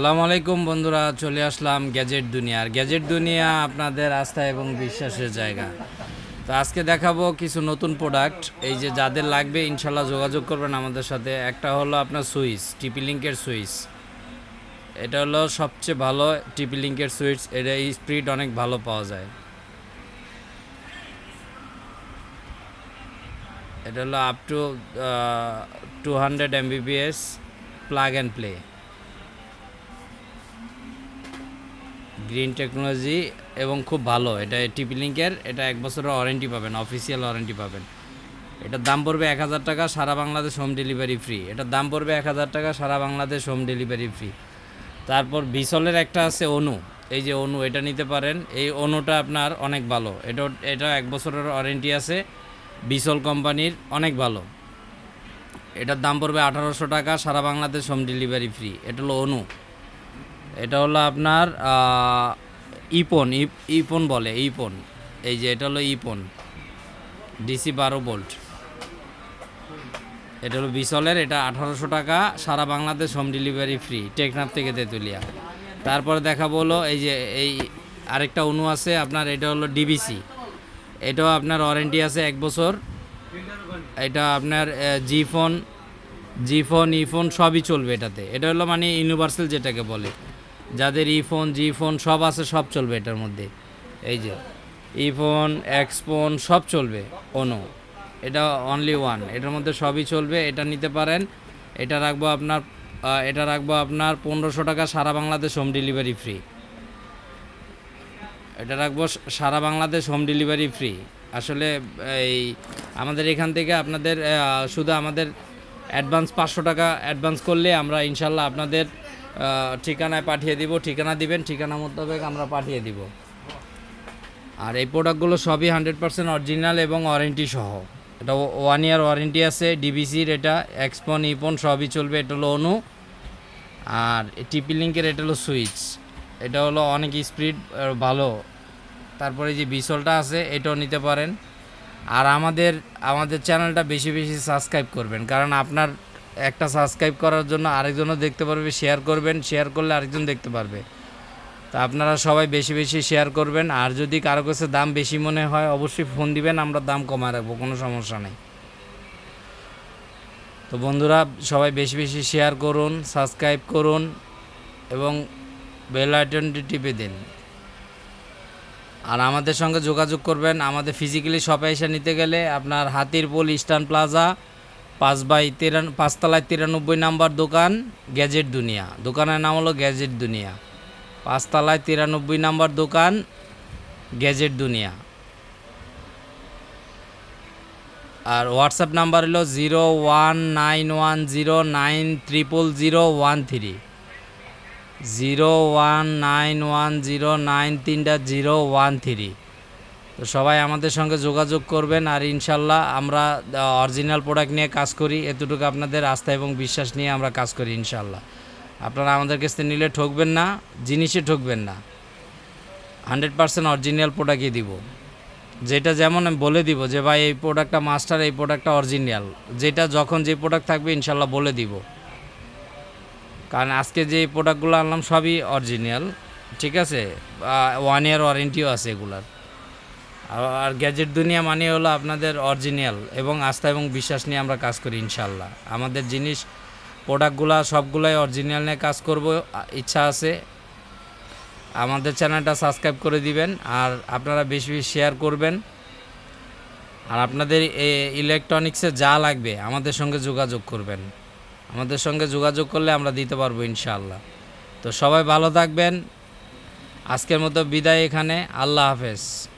সালাম আলাইকুম বন্ধুরা, চলে আসলাম গ্যাজেট দুনিয়া। আর গ্যাজেট দুনিয়া আপনাদের আস্থা এবং বিশ্বাসের জায়গা। তো আজকে দেখাবো কিছু নতুন প্রোডাক্ট এই যে যাদের লাগবে, ইনশাল্লাহ যোগাযোগ করবেন আমাদের সাথে। একটা হলো আপনার সুইচ টিপি লিঙ্কের সুইচ। এটা হলো সবচেয়ে ভালো টিপি লিঙ্কের সুইচ। এটা স্পিড অনেক ভালো পাওয়া যায়। এটা হলো up to two hundred Mbps plug and play green technology এবং খুব ভালো। এটা টিপি লিঙ্কের, এটা এক বছরের ওয়ারেন্টি পাবেন অফিসিয়াল ওয়ারেন্টি পাবেন। এটার দাম পড়বে এক হাজার টাকা, সারা বাংলাদেশ হোম ডেলিভারি ফ্রি এটার দাম পড়বে এক হাজার টাকা, সারা বাংলাদেশ হোম ডেলিভারি ফ্রি তারপর বিসলের একটা আছে অনু এই যে অনু এটা নিতে পারেন। এই অনুটা আপনার অনেক ভালো। এটা এটা এক বছরের ওয়ারেন্টি আছে। বিসল কোম্পানির, অনেক ভালো। এটার দাম পড়বে আঠারোশো টাকা, সারা বাংলাদেশ হোম ডেলিভারি ফ্রি এটা হলো অনু এটা হলো আপনার ইপন, ইপ- ইপন বলে, ইপন। এই যে এটা হলো ইপন। ডিসি বারো বোল্ট এটা হলো বিসলের এটা আঠারোশো টাকা, সারা Bangladesh home delivery free, Teknaf থেকে তেঁতুলিয়া। তারপরে দেখা বলো এই যে, এই আরেকটা অনু আছে, আপনার এটা হলো ডিবিসি। এটাও আপনার ওয়ারেন্টি আছে এক বছর। এটা আপনার G phone G phone E phone সবই চলবে এটাতে। এটা হলো মানে ইউনিভার্সাল যেটাকে বলে। যাদের ই ফোন জি ফোন সব আছে, সব চলবে এটার মধ্যে। এই যে ই ফোন এক্স ফোন সব চলবে অনু এটা অনলি ওয়ান এটার মধ্যে সবই চলবে, এটা নিতে পারেন। এটা রাখব আপনার এটা রাখব আপনার পনেরোশো টাকা সারা বাংলাদেশ হোম ডেলিভারি ফ্রি এটা রাখব সারা বাংলাদেশ হোম ডেলিভারি ফ্রি আসলে, এই, আমাদের এখান থেকে আপনাদের শুধু আমাদের অ্যাডভান্স পাঁচশো টাকা অ্যাডভান্স করলে আমরা ইনশাল্লাহ আপনাদের ঠিকানায় পাঠিয়ে দিব, ঠিকানা দিবেন, ঠিকানা মোতাবেক আমরা পাঠিয়ে দিব। আর এই প্রোডাক্টগুলো সবই হান্ড্রেড পার্সেন্ট অরিজিনাল এবং ওয়ারেন্টি সহ। এটা ওয়ান ইয়ার ওয়ারেন্টি আছে ডিবিসির এটা এক্সপন ইপন সবই চলবে, এটা হলো অনু আর টিপি লিঙ্কের এটা হলো সুইচ এটা হলো অনেক স্পিড ভালো। তারপরে যে বিসলটা আছে, এটাও নিতে পারেন। আর আমাদের আমাদের চ্যানেলটা বেশি বেশি সাবস্ক্রাইব করবেন। কারণ আপনার একটা সাবস্ক্রাইব করার জন্য আরেকজনও দেখতে পারবে শেয়ার করবেন শেয়ার করলে আরেকজন দেখতে পারবে। তা আপনারা সবাই বেশি বেশি শেয়ার করবেন, আর যদি কারও কাছে দাম বেশি মনে হয়, অবশ্যই ফোন দিবেন, আমরা দাম কমায় রাখব, কোনো সমস্যা নেই। তো বন্ধুরা, সবাই বেশি বেশি শেয়ার করুন সাবস্ক্রাইব করুন, এবং বেল আইকনটি টিপে দিন। আর আমাদের সঙ্গে যোগাযোগ করবেন, আমাদের ফিজিক্যালি শপে এসে নিতে গেলে আপনার হাতিরপুল ইস্টার্ন প্লাজা পাঁচ বাই তিরান পাঁচতলায় তিরানব্বই নাম্বার দোকান, গ্যাজেট দুনিয়া। দোকানের নাম হলো গ্যাজেট দুনিয়া। পাঁচতলায় তিরানব্বই নাম্বার দোকান, গ্যাজেট দুনিয়া। আর হোয়াটসঅ্যাপ নাম্বার হলো zero one nine one zero nine triple zero one three. Zero one nine one zero nine তিনটা জিরো ওয়ান থ্রি। তো সবাই আমাদের সঙ্গে যোগাযোগ করবেন আর ইনশাল্লাহ আমরা অরিজিনাল প্রোডাক্ট নিয়ে কাজ করি। এতটুকু আপনাদের আস্থা এবং বিশ্বাস নিয়ে আমরা কাজ করি ইনশাল্লাহ। আপনারা আমাদের কাছ থেকে নিলে ঠকবেন না জিনিসে ঠকবেন না। হান্ড্রেড পার্সেন্ট অরিজিনাল প্রোডাক্টই দিব। যেটা যেমন আমি বলে দিব যে, ভাই, এই প্রোডাক্টটা মাস্টার এই প্রোডাক্টটা অরিজিনাল যেটা যখন যে প্রোডাক্ট থাকবে ইনশাল্লাহ বলে দিব। কারণ আজকে যে প্রোডাক্টগুলো আনলাম সবই অরিজিনাল ঠিক আছে? ওয়ান ইয়ার ওয়ারেন্টিও আছে এগুলার। আর- গ্যাজেট দুনিয়া মানে হলো আপনাদের অরিজিনাল এবং আস্থা এবং বিশ্বাস নিয়ে আমরা কাজ করি ইনশাল্লাহ আমাদের জিনিস, প্রোডাক্টগুলো সবগুলাই অরিজিনাল নিয়ে কাজ করব ইচ্ছা আছে। আমাদের চ্যানেলটা সাবস্ক্রাইব করে দিবেন আর আপনারা বেশি বেশি শেয়ার করবেন। আর আপনাদের ইলেকট্রনিক্সে যা লাগবে আমাদের সঙ্গে যোগাযোগ করবেন। আমাদের সঙ্গে যোগাযোগ করলে আমরা দিতে পারব, ইনশাআল্লাহ। তো সবাই ভালো থাকবেন। আজকের মতো বিদায় এখানে। আল্লাহ হাফেজ।